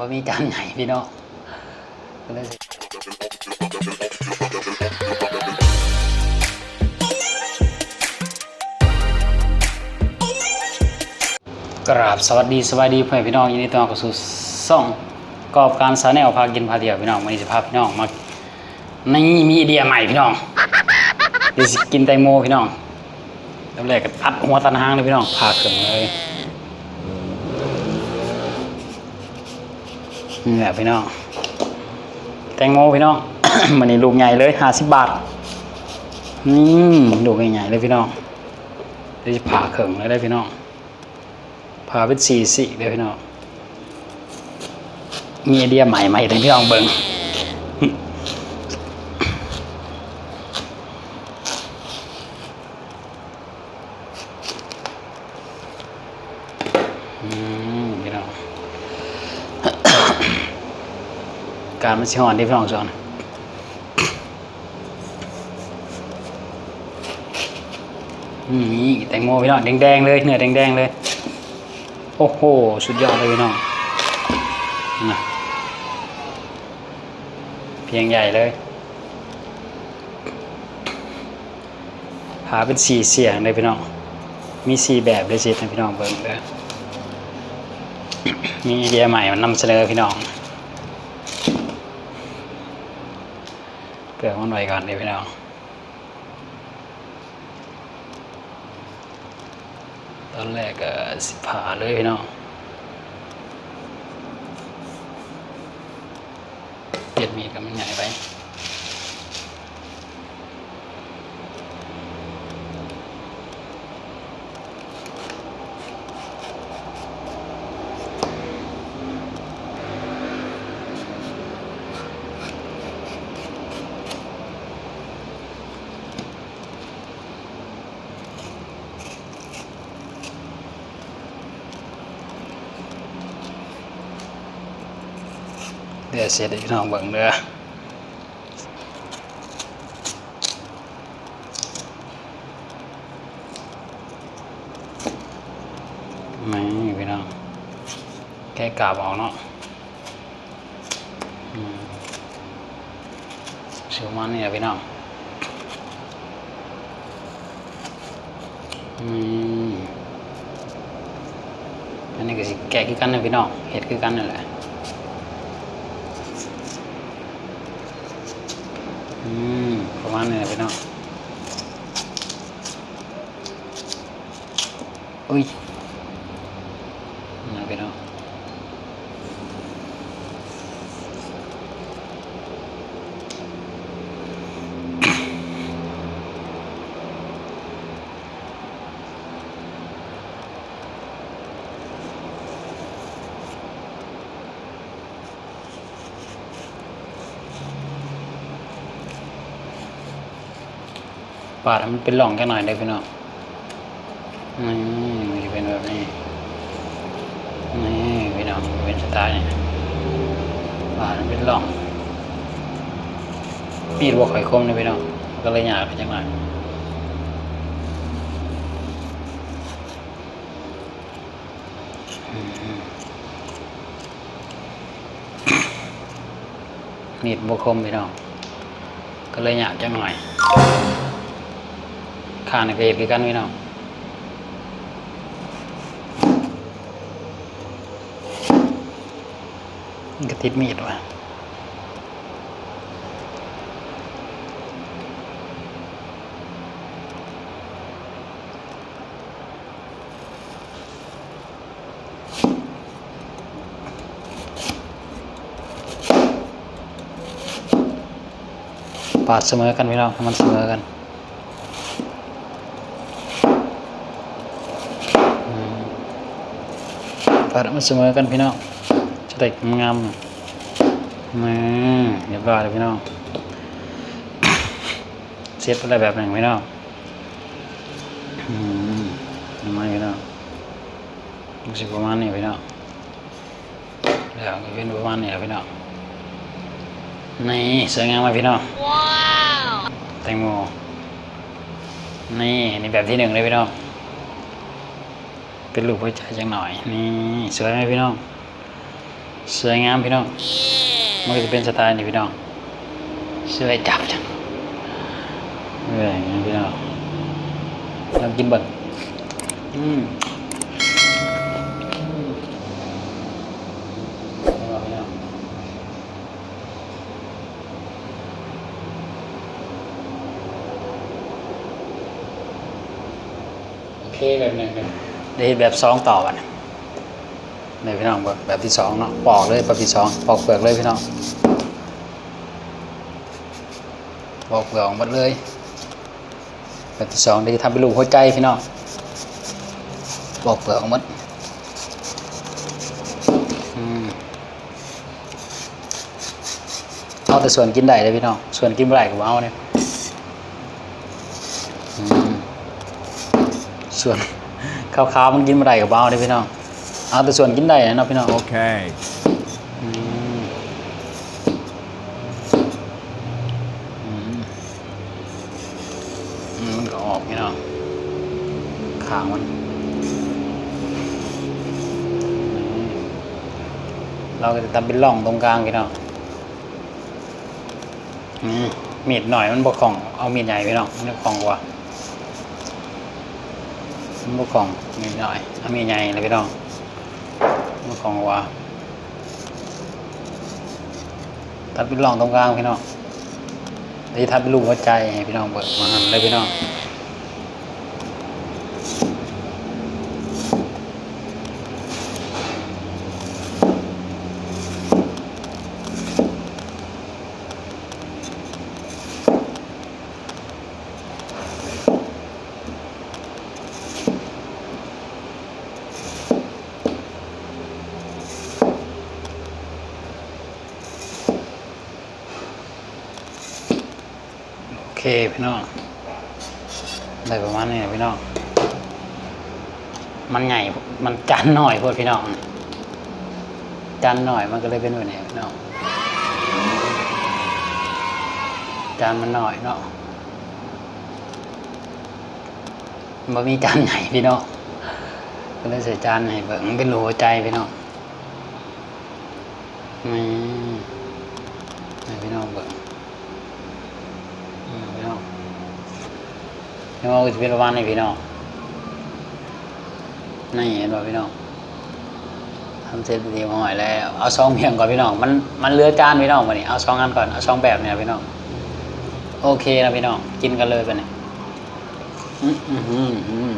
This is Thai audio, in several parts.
บ่มีจานใหญ่พี่น้องกราบสวัสดีสวัสดีเพื่อนพี่น้องยินดีต้อนรับสู่ซ่องกอบการสาแนลพากินพาเที่ยวพี่น้องวันนี้จะพาพี่น้องมานี่มีไอเดียใหม่พี่น้องเดี๋ยวสิกินแตงโมพี่น้องเริ่มแรกก็อัดหัวตันหางเลยพี่น้องพาเครื่องเลย นี่แหละพี่น้องแตงโมพี่น้อง มันนี่ลูกใหญ่เลยห้าสิบบาทอืมลูกใหญ่ๆเลยพี่น้องเดี๋ยวจะผ่าเข่งเลยได้พี่น้องผ่าเป็นสี่สี่เลยพี่น้องมีไอเดียใหม่ใหม่เลยพี่น้องเบิ้ง อืมพี่น้อง การมันสิหอนที่พี่น้องสอนนี่แตงโมพี่น้องแดงๆเลยเนื้อแดงๆเลย โอ้โห สุดยอดเลยพี่น้องนะเพียงใหญ่เลยหาเป็นสี่เสียงเลยพี่น้อง มีสี่แบบเลยสิให้พี่น้องเบิ่งเด้อมีไอเดียใหม่มานำเสนอพี่น้อง เปลือกมันไว้ก่อนนี่พี่น้องตอนแรกก็สิผ่าเลยพี่น้องเย็ดมีดกับมันใหญ่ไป เดี๋ยวเสร็จให้พี่น้องเบิ่งเด้อไม่พี่น้องแค่กาบเอาเนาะเชื่อมันเนี่แหละพี่น้องอืมอันนี้ก็สิแกะคือกันนะพี่น้องเห็ดคือกันนั่นแหละ อืมประมาณนี้แหละพี่น้อง ปาดมันเป็นหล่องแค่หน่อยได้พี่น้องนี่มันจะเป็นแบบนี้นี่พี่น้องเป็นสไตล์นี่ปาดมันเป็นหล่องมีดบวไข่คมนะพี่น้องก็เลยหยาบไปจังหน่อยมีดบวคมพี่น้องก็เลยหยาบจังหน่อยางในเพจคือกันพี่น้องมันก็ติดมีดว่ะปาดเสมอกันพี่น้องมันเสมอกัน ปาดให้มันเสมอกันพี่น้องจะได้งามๆนี่เรียบร้อยเลยพี่น้องเซตอะไรแบบหนึ่งพี่น้องอืมทำไมพี่น้องรู้สึกประมาณนี้พี่น้องแล้วก็เป็นประมาณนี้แหละพี่น้องนี่สวยงามไหมพี่น้องแตงโมนี่นี่แบบที่หนึ่งเลยพี่น้อง เป็นรูปหัวใจจังหน่อยนี่สวยไหมพี่น้องสวยงามพี่น้องมันก็จะเป็นสไตล์นี่พี่น้องสวยจับจังเอ้ยพี่น้องลองกินบิ่งอืมโอเคแบบหนึ่งครับ ได้เฮ็ดแบบสองต่อกันนี่พี่น้องแบบที่สองเนาะปอกเลยแบบที่สองปอกเปลือกเลยพี่น้องปอกเปลือกหมดเลย แบบที่สองเดี๋ยวทำเป็นรูปหัวใจพี่น้องปอกเปลือกออกหมดเอาแต่ส่วนกินได้เลยพี่น้องส่วนกินไม่ได้ก็บ่เอาเนี่ยส่วน ขาวๆมันกินไม่ได้ก็บ่เอาเลยพี่น้องเอาแต่ส่วนกินได้นะเนาะพี่น้อง Okay. อืมอืมอืมมันก็ออกพี่น้องขางมันอืมเราก็จะทำเป็นร่องตรงกลางพี่น้องอืมมีดหน่อยมันบกของเอามีดใหญ่พี่น้องมันบกของกว่า มันบกองมีดหน่อยเอามีใหญ่เลยพี่น้องมันบกองว่าทับเป็นร่องตรงกลางพี่น้องนี่ทับเป็นรูปหัวใจพี่น้องเบิกมาหันเลยพี่น้อง เคพี่น้องได้ประมาณนี้นะพี่น้อง มันใหญ่มันจานหน่อยพวดพี่น้องจานหน่อยมันก็เลยเป็นแบบนี้พี่น้องจานมันหน่อยเนาะมันมีจานใหญ่พี่น้องก็เลยใส่จานให้เบิ่งเป็นรูหัวใจพี่น้องนี่ให้พี่น้องเบิ่ง อืมพี่น้องพี่ น้องก็จะเป็นประมาณนี้พี่น้องนี่เห็นป่ะพี่น้องทำเสร็จดีมาหน่อยแล้วเอาซองเพียงก่อนพี่น้องมันมันเลือจานพี่น้องมานี่เอาซองอันก่อนเอาซองแบบเนี่ยพี่น้องโอเคนะพี่น้องกินกันเลยไปเนี่ยอืมอืมอืม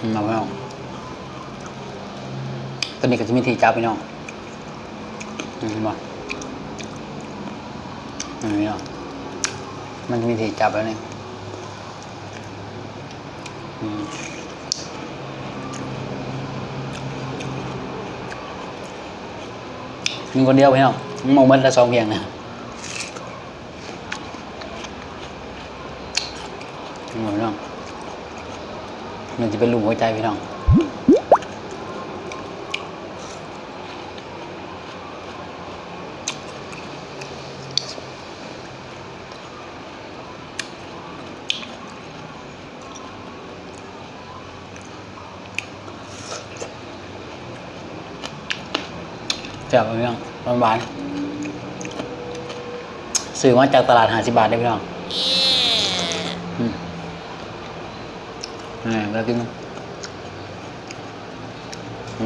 อืมมาพี่น้องตอนนี้ก็จะมีทีจับพี่น้องอืมเห็นป่ะอืมเนาะมันจะมีที่จับแล้วนี่อื กินคนเดียวพี่น้องมองมันละสองเพียงนะมองพี่น้องมันจะเป็นรูปหัวใจพี่น้อง บพี่น้องหวานๆซื้อมาจากตลาดหาสิบาทได้พี่น้องนี่แล้วกินนี่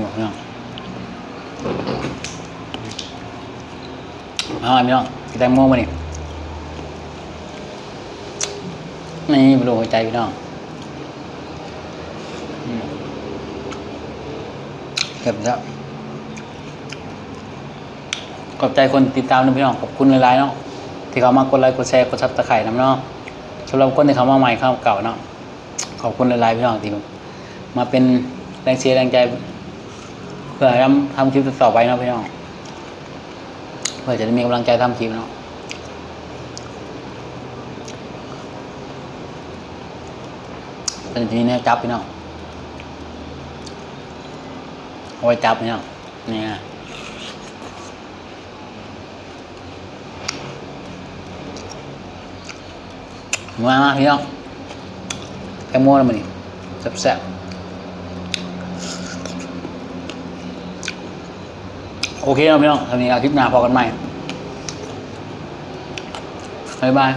บอกพี่น้องเอาไอ้พี่น้องกินแตงโมมานี่นี่เป็นรูหัวใจพี่น้องเก็บแล้ว ขอบใจคนติดตามนะพี่น้องขอบคุณหลายๆเนาะที่เขามากดไลค์กดแชร์กดซับสไครต์นะเนาะสำหรับคนที่เขามาใหม่เข้าเก่าเนาะขอบคุณหลายๆพี่น้องที่มาเป็นแรงเชียร์แรงใจเพื่อทำทำคลิปต่อไปเนาะพี่น้องเพื่อจะได้มีกำลังใจทำคลิปเนาะเป็นทีนี้จับพี่น้องเอาไว้จับพี่น้องนี่ไมามาพี่น้องแตงโมแล้วมันนี่แซ่บๆโอเคแล้วพี่น้องทีนี้อาทิตย์หน้าพอกันใหม่บ๊ายบาย